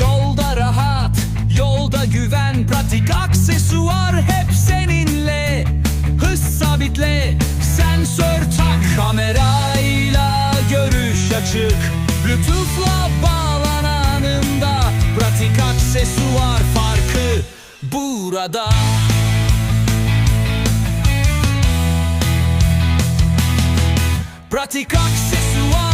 Yolda rahat, yolda güven Pratik aksesuar hep seninle. Hız sabitle, sensör tak. Kamerayla görüş açık Bluetooth'la bağlan burada. Pratik aksesuar